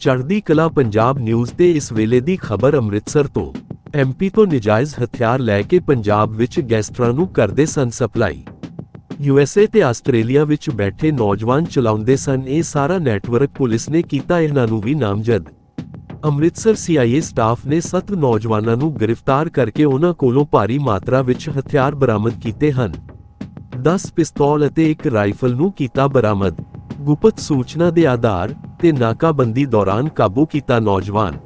ਚੜ੍ਹਦੀ ਕਲਾ ਪੰਜਾਬ ਨਿਊਜ਼ ਤੇ ਇਸ ਵੇਲੇ ਦੀ ਖਬਰ ਅੰਮ੍ਰਿਤਸਰ ਤੋਂ। ਐਮਪੀ ਤੋਂ ਨਜਾਇਜ਼ ਹਥਿਆਰ ਲੈ ਕੇ ਪੰਜਾਬ ਵਿੱਚ ਗੈਂਗਸਟਰਾਂ ਨੂੰ ਕਰਦੇ ਸਨ ਸਪਲਾਈ। ਯੂਐਸਏ ਤੇ ਆਸਟ੍ਰੇਲੀਆ ਵਿੱਚ ਬੈਠੇ ਨੌਜਵਾਨ ਚਲਾਉਂਦੇ ਸਨ ਇਹ ਸਾਰਾ ਨੈਟਵਰਕ ਪੁਲਿਸ ਨੇ ਕੀਤਾ, ਇਹਨਾਂ ਨੂੰ ਵੀ ਨਾਮਜ਼ਦ। ਅੰਮ੍ਰਿਤਸਰ ਸੀਆਈਏ ਸਟਾਫ ਨੇ ਸੱਤ ਨੌਜਵਾਨਾਂ ਨੂੰ ਗ੍ਰਿਫਤਾਰ ਕਰਕੇ ਉਹਨਾਂ ਕੋਲੋਂ ਭਾਰੀ ਮਾਤਰਾ ਵਿੱਚ ਹਥਿਆਰ ਬਰਾਮਦ ਕੀਤੇ ਹਨ। 10 ਪਿਸਤੌਲ ਅਤੇ ਇੱਕ ਰਾਈਫਲ ਨੂੰ ਕੀਤਾ ਬਰਾਮਦ। ਗੁਪਤ ਸੂਚਨਾ ਦੇ ਆਧਾਰ ਤੇ ਨਾਕਾਬੰਦੀ ਦੌਰਾਨ ਕਾਬੂ ਕੀਤਾ ਨੌਜਵਾਨ।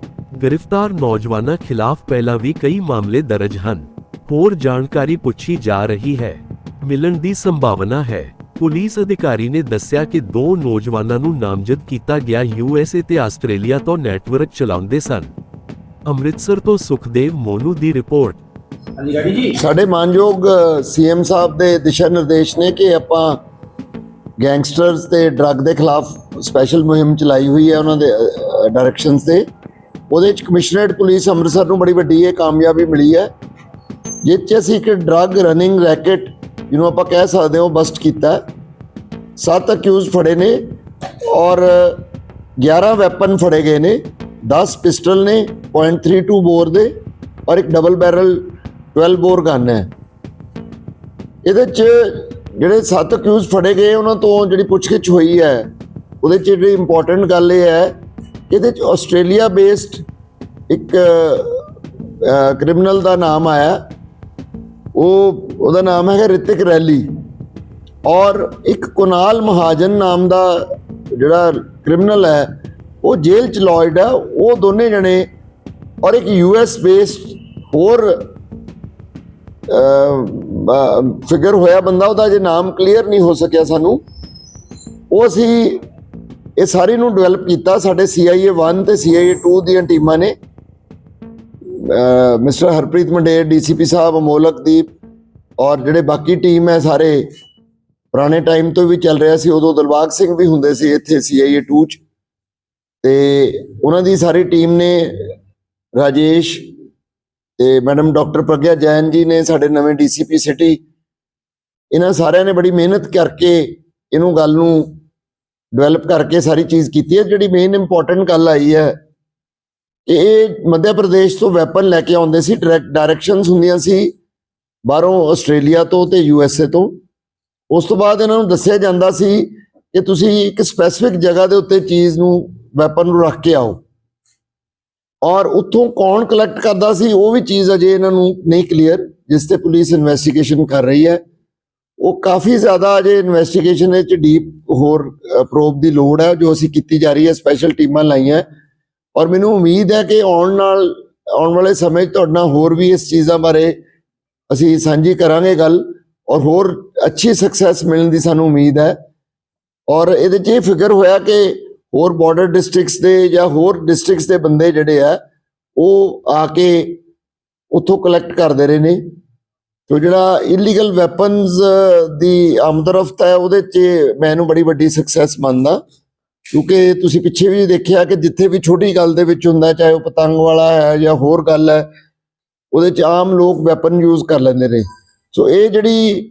ਗ੍ਰਿਫਤਾਰ ਨੌਜਵਾਨਾਂ ਖਿਲਾਫ ਪਹਿਲਾਂ ਵੀ ਕਈ ਮਾਮਲੇ ਦਰਜ ਹਨ। ਹੋਰ ਜਾਣਕਾਰੀ ਪੁੱਛੀ ਜਾ ਰਹੀ ਹੈ। ਮਿਲਣ ਦੀ ਸੰਭਾਵਨਾ ਹੈ। ਪੁਲਿਸ ਅਧਿਕਾਰੀ ਨੇ ਦੱਸਿਆ ਕਿ ਦੋ ਨੌਜਵਾਨਾਂ ਨੂੰ ਨਾਮਜ਼ਦ ਕੀਤਾ ਗਿਆ ਯੂਐਸਏ ਤੇ ਆਸਟ੍ਰੇਲੀਆ ਤੋਂ ਨੈਟਵਰਕ ਚਲਾਉਂਦੇ ਸਨ। ਅੰਮ੍ਰਿਤਸਰ ਤੋਂ ਸੁਖਦੇਵ ਮੋਨੂ ਦੀ ਰਿਪੋਰਟ। ਹਾਂਜੀ ਗਾੜੀ ਜੀ। ਸਾਡੇ ਮਾਨਯੋਗ ਸੀਐਮ ਸਾਹਿਬ ਦੇ ਦਿਸ਼ਾ ਨਿਰਦੇਸ਼ ਨੇ ਕਿ ਆਪਾਂ ਗੈਂਗਸਟਰਸ ਤੇ ਡਰੱਗ ਦੇ ਖਿਲਾਫ ਸਪੈਸ਼ਲ ਮੁਹਿੰਮ ਚਲਾਈ ਹੋਈ ਹੈ ਉਹਨਾਂ ਦੇ ਡਾਇਰੈਕਸ਼ਨਸ ਤੇ। ਉਹਦੇ ਚ ਕਮਿਸ਼ਨਰੇਟ ਪੁਲਿਸ ਅੰਮ੍ਰਿਤਸਰ ਨੂੰ ਬੜੀ ਵੱਡੀ ਇਹ ਕਾਮਯਾਬੀ ਮਿਲੀ ਹੈ। ਜਿਸ ਚ ਅਸੀਂ ਇੱਕ ਡਰੱਗ ਰਨਿੰਗ ਰੈਕਟ ਜਿਹਨੂੰ ਆਪਾਂ ਕਹਿ ਸਕਦੇ ਹਾਂ ਬਸਟ ਕੀਤਾ ਸੱਤ ਅਕਿਊਜ਼ ਫੜੇ ਨੇ ਔਰ 11 ਵੈਪਨ ਫੜੇ ਗਏ ਨੇ। 10 ਪਿਸਟਲ ਨੇ .32 ਬੋਰ ਦੇ ਔਰ ਇੱਕ ਡਬਲ ਬੈਰਲ 12 ਬੋਰ ਗਨ ਹੈ। ਇਹਦੇ ਚ ਜਿਹੜੇ ਸੱਤ ਅਕਿਊਜ਼ ਫੜੇ ਗਏ, ਉਹਨਾਂ ਤੋਂ ਜਿਹੜੀ ਪੁੱਛਗਿੱਛ ਹੋਈ ਹੈ, ਉਹਦੇ ਚ ਜਿਹੜੀ ਇੰਪੋਰਟੈਂਟ ਗੱਲ ਇਹ ਹੈ ਕਿ ਇਹਦੇ ਚ ਆਸਟ੍ਰੇਲੀਆ ਬੇਸਡ ਇੱਕ ਕ੍ਰਿਮੀਨਲ ਦਾ ਨਾਮ ਆਇਆ। ਉਹ, ਉਹਦਾ ਨਾਮ ਹੈਗਾ ਰਿਤਿਕ ਰੈਲੀ। ਔਰ ਇੱਕ ਕੁਨਾਲ ਮਹਾਜਨ ਨਾਮ ਦਾ ਜਿਹੜਾ ਕ੍ਰਿਮੀਨਲ ਹੈ, ਉਹ ਜੇਲ੍ਹ ਚ ਲੌਇਡ ਹੈ। ਉਹ ਦੋਨੇ ਜਣੇ ਔਰ ਇੱਕ ਯੂਐਸ ਬੇਸਡ ਹੋਰ ਫਿਗਰ ਹੋਇਆ ਬੰਦਾ ਉਹਦਾ, ਜੇ ਨਾਮ ਕਲੀਅਰ ਨਹੀਂ ਹੋ ਸਕਿਆ ਸਾਨੂੰ। ਉਹ ਅਸੀਂ ਇਹ ਸਾਰੀ ਨੂੰ ਡਿਵੈਲਪ ਕੀਤਾ, ਸਾਡੇ CIA 1 ਤੇ CIA 2 ਦੀਆਂ ਟੀਮਾਂ ਨੇ। ਮਿਸਟਰ ਹਰਪ੍ਰੀਤ ਮੰਡੇਰ ਡੀਸੀਪੀ ਸਾਹਿਬ ਅਮੋਲਕਦੀਪ ਔਰ ਜਿਹੜੇ ਬਾਕੀ ਟੀਮ ਹੈ ਸਾਰੇ, ਪੁਰਾਣੇ ਟਾਈਮ ਤੋਂ ਵੀ ਚੱਲ ਰਿਹਾ ਸੀ। ਉਦੋਂ ਦਿਲਬਾਗ ਸਿੰਘ ਵੀ ਹੁੰਦੇ ਸੀ ਇੱਥੇ CIA 2 ਚ। ਤੇ ਉਹਨਾਂ ਦੀ ਸਾਰੀ ਟੀਮ ਨੇ, ਰਾਜੇਸ਼ ਤੇ ਮੈਡਮ ਡਾਕਟਰ ਪ੍ਰਗਿਆ ਜੈਨ ਜੀ ਨੇ ਸਾਡੇ ਨਵੇਂ ਡੀਸੀਪੀ ਸਿਟੀ, ਇਹਨਾਂ ਸਾਰਿਆਂ ਨੇ ਬੜੀ ਮਿਹਨਤ ਕਰਕੇ ਇਹਨੂੰ ਗੱਲ ਨੂੰ ਡਿਵੈਲਪ ਕਰਕੇ ਸਾਰੀ ਚੀਜ਼ ਕੀਤੀ ਹੈ। ਜਿਹੜੀ ਮੇਨ ਇੰਪੋਰਟੈਂਟ ਗੱਲ ਆਈ ਹੈ ਕਿ ਇਹ ਮੱਧ ਪ੍ਰਦੇਸ਼ ਤੋਂ ਵੈਪਨ ਲੈ ਕੇ ਆਉਂਦੇ ਸੀ ਡਾਇਰੈਕਸ਼ਨਸ ਹੁੰਦੀਆਂ ਸੀ ਬਾਹਰੋਂ ਆਸਟ੍ਰੇਲੀਆ ਤੋਂ ਤੇ ਏ ਤੋਂ। ਉਸ ਤੋਂ ਬਾਅਦ ਇਹਨਾਂ ਨੂੰ ਦੱਸਿਆ ਜਾਂਦਾ ਸੀ ਕਿ ਤੁਸੀਂ ਇੱਕ ਸਪੈਸਿਫਿਕ ਜਗ੍ਹਾ ਦੇ ਉੱਤੇ ਚੀਜ਼ ਨੂੰ ਵੈਪਨ ਨੂੰ ਰੱਖ ਕੇ ਆਓ। ਔਰ ਉੱਥੋਂ ਕੌਣ ਕਲੈਕਟ ਕਰਦਾ ਸੀ, ਉਹ ਵੀ ਚੀਜ਼ ਅਜੇ ਇਹਨਾਂ ਨੂੰ ਨਹੀਂ ਕਲੀਅਰ ਜਿਸ ਤੇ ਪੁਲਿਸ ਇਨਵੈਸਟੀਗੇਸ਼ਨ ਕਰ ਰਹੀ ਹੈ। ਉਹ ਕਾਫੀ ਜ਼ਿਆਦਾ ਅਜੇ ਇਨਵੈਸਟੀਗੇਸ਼ਨ ਵਿੱਚ ਡੀਪ ਹੋਰ ਪ੍ਰੋਬ ਦੀ ਲੋੜ ਹੈ, ਜੋ ਅਸੀਂ ਕੀਤੀ ਜਾ ਰਹੀ ਹੈ ਸਪੈਸ਼ਲ ਟੀਮਾਂ ਲਾਈਆਂ। ਔਰ ਮੈਨੂੰ ਉਮੀਦ ਹੈ ਕਿ ਆਉਣ ਨਾਲ, ਆਉਣ ਵਾਲੇ ਸਮੇਂ 'ਚ ਤੁਹਾਡੇ ਨਾਲ ਹੋਰ ਵੀ ਇਸ ਚੀਜ਼ਾਂ ਬਾਰੇ ਅਸੀਂ ਸਾਂਝੀ ਕਰਾਂਗੇ ਗੱਲ, ਔਰ ਹੋਰ ਅੱਛੀ ਸਕਸੈਸ ਮਿਲਣ ਦੀ ਸਾਨੂੰ ਉਮੀਦ ਹੈ। ਔਰ ਇਹਦੇ 'ਚ ਇਹ ਫਿਕਰ ਹੋਇਆ ਕਿ ਹੋਰ ਬਾਰਡਰ ਡਿਸਟ੍ਰਿਕਟਸ ਦੇ ਜਾਂ ਹੋਰ ਡਿਸਟ੍ਰਿਕਟਸ ਦੇ ਬੰਦੇ ਜਿਹੜੇ ਆ, ਉਹ ਆ ਕੇ ਉੱਥੋਂ ਕਲੈਕਟ ਕਰਦੇ ਰਹੇ ਨੇ। ਤੋ ਜਿਹੜਾ ਇਲੀਗਲ ਵੈਪਨਸ ਦੀ ਆਮਦਰਫਤ ਹੈ, ਉਹਦੇ 'ਚ ਮੈਂ ਇਹਨੂੰ ਬੜੀ ਵੱਡੀ ਸਕਸੈਸ ਮੰਨਦਾ। ਕਿਉਂਕਿ ਤੁਸੀਂ ਪਿੱਛੇ ਵੀ ਦੇਖਿਆ ਕਿ ਜਿੱਥੇ ਵੀ ਛੋਟੀ ਗੱਲ ਦੇ ਵਿੱਚ ਹੁੰਦਾ, ਚਾਹੇ ਉਹ ਪਤੰਗ ਵਾਲਾ ਹੈ ਜਾਂ ਹੋਰ ਗੱਲ ਹੈ, ਉਹਦੇ 'ਚ ਆਮ ਲੋਕ ਵੈਪਨ ਯੂਜ਼ ਕਰ ਲੈਂਦੇ ਨੇ। ਸੋ ਇਹ ਜਿਹੜੀ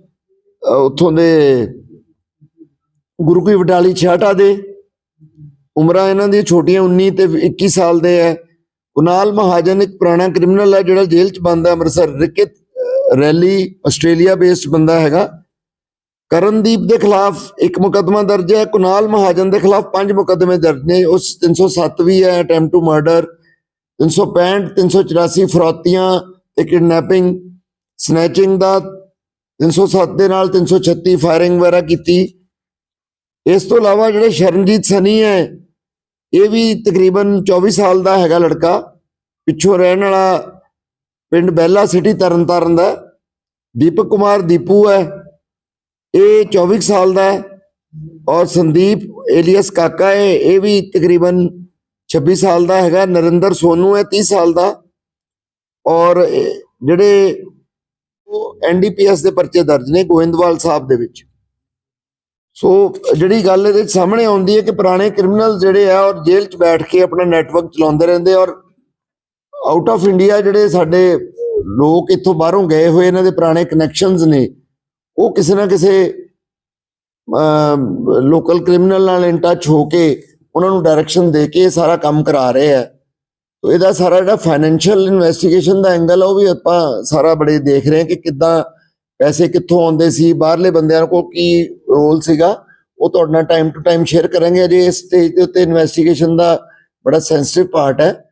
ਉੱਥੋਂ ਦੇ ਗੁਰੂ ਕੀ ਵਟਾਲੀ ਛਾਟਾ ਦੇ ਉਮਰਾਂ ਇਹਨਾਂ ਦੀ ਛੋਟੀਆਂ 19 ਤੇ 21 ਸਾਲ ਦੇ ਹੈ। ਕੁਨਾਲ ਮਹਾਜਨ ਇੱਕ ਪੁਰਾਣਾ ਕ੍ਰਿਮੀਨਲ ਹੈ ਜਿਹੜਾ ਜੇਲ੍ਹ 'ਚ ਬੰਦ ਹੈ, ਅੰਮ੍ਰਿਤਸਰ ਰਿਕਿਤ ਰੈਲੀ, ਆਸਟ੍ਰੇਲੀਆ ਬੇਸਡ ਬੰਦਾ ਹੈਗਾ। ਕਰਨਦੀਪ ਦੇ ਖਿਲਾਫ ਇੱਕ ਮੁਕੱਦਮਾ ਦਰਜ ਹੈ। ਕੁਨਾਲ ਮਹਾਜਨ ਦੇ ਖਿਲਾਫ ਪੰਜ ਮੁਕੱਦਮੇ ਦਰਜ ਨੇ। ਉਸ 307 ਵੀ ਹੈ ਅਟੈਂਪਟ ਟੂ ਮਰਡਰ 365 384 ਫਰੋਤੀਆਂ ਤੇ ਕਿਡਨੈਪਿੰਗ ਸਨੈਚਿੰਗ ਦਾ 307 ਦੇ ਨਾਲ 336 ਫਾਇਰਿੰਗ ਵਗੈਰਾ ਕੀਤੀ। ਇਸ ਤੋਂ ਇਲਾਵਾ ਜਿਹੜੇ ਸ਼ਰਨਜੀਤ ਸਨੀ ਹੈ, ਇਹ ਵੀ ਤਕਰੀਬਨ 24 ਸਾਲ ਦਾ ਹੈਗਾ ਲੜਕਾ। ਪਿੱਛੋਂ ਰਹਿਣ ਵਾਲਾ ਪਿੰਡ ਬੈਲਾ ਸਿਟੀ ਤਰਨਤਾਰਨ ਦਾ ਦੀਪਕ ਕੁਮਾਰ ਦੀਪੂ ਹੈ, ਇਹ 24 ਸਾਲ ਦਾ ਹੈ। ਔਰ ਸੰਦੀਪ ਏਲੀਅਸ ਕਾਕਾ ਹੈ, ਇਹ ਵੀ ਤਕਰੀਬਨ 26 ਸਾਲ ਦਾ ਹੈਗਾ। ਨਰਿੰਦਰ ਸੋਨੂ ਹੈ 30 ਸਾਲ ਦਾ। ਔਰ ਜਿਹੜੇ ਉਹ ਐਨਡੀਪੀਐਸ ਦੇ ਪਰਚੇ ਦਰਜ ਨੇ ਗੋਇੰਦਵਾਲ ਸਾਹਿਬ ਦੇ ਵਿੱਚ। ਸੋ ਜਿਹੜੀ ਗੱਲ ਇਹਦੇ 'ਚ ਸਾਹਮਣੇ ਆਉਂਦੀ ਹੈ ਕਿ ਪੁਰਾਣੇ ਕ੍ਰਿਮੀਨਲ ਜਿਹੜੇ ਆ ਔਰ ਜੇਲ੍ਹ 'ਚ ਬੈਠ ਕੇ ਆਪਣਾ ਨੈਟਵਰਕ ਚਲਾਉਂਦੇ ਰਹਿੰਦੇ ਔਰ ਆਊਟ ਆਫ ਇੰਡੀਆ ਜਿਹੜੇ ਸਾਡੇ ਲੋਕ ਇੱਥੋਂ ਬਾਹਰੋਂ ਗਏ ਹੋਏ ਇਹਨਾਂ ਦੇ ਪੁਰਾਣੇ ਕਨੈਕਸ਼ਨਸ ਨੇ, ਉਹ ਕਿਸੇ ਨਾ ਕਿਸੇ ਲੋਕਲ ਕ੍ਰਿਮੀਨਲ ਨਾਲ ਇਨ ਟੱਚ ਹੋ ਕੇ ਉਹਨਾਂ ਨੂੰ ਡਾਇਰੈਕਸ਼ਨ ਦੇ ਕੇ ਇਹ ਸਾਰਾ ਕੰਮ ਕਰਾ ਰਹੇ ਆ। ਤੋ ਇਹਦਾ ਸਾਰਾ ਜਿਹੜਾ ਫਾਈਨੈਂਸ਼ੀਅਲ ਇਨਵੈਸਟੀਗੇਸ਼ਨ ਦਾ ਐਂਗਲ ਆ, ਉਹ ਵੀ ਆਪਾਂ ਸਾਰਾ ਬੜੇ ਦੇਖ ਰਹੇ ਹਾਂ ਕਿ ਕਿੱਦਾਂ ਪੈਸੇ ਕਿੱਥੋਂ ਆਉਂਦੇ ਸੀ, ਬਾਹਰਲੇ ਬੰਦਿਆਂ ਕੋਲ ਕੀ ਰੋਲ ਸੀਗਾ, ਉਹ ਤੁਹਾਡੇ ਨਾਲ ਟਾਈਮ ਟੂ ਟਾਈਮ ਸ਼ੇਅਰ ਕਰਾਂਗੇ। ਅਜੇ ਇਸ ਸਟੇਜ ਦੇ ਉੱਤੇ ਇਨਵੈਸਟੀਗੇਸ਼ਨ ਦਾ ਬੜਾ ਸੈਂਸਿਟਿਵ ਪਾਰਟ ਹੈ।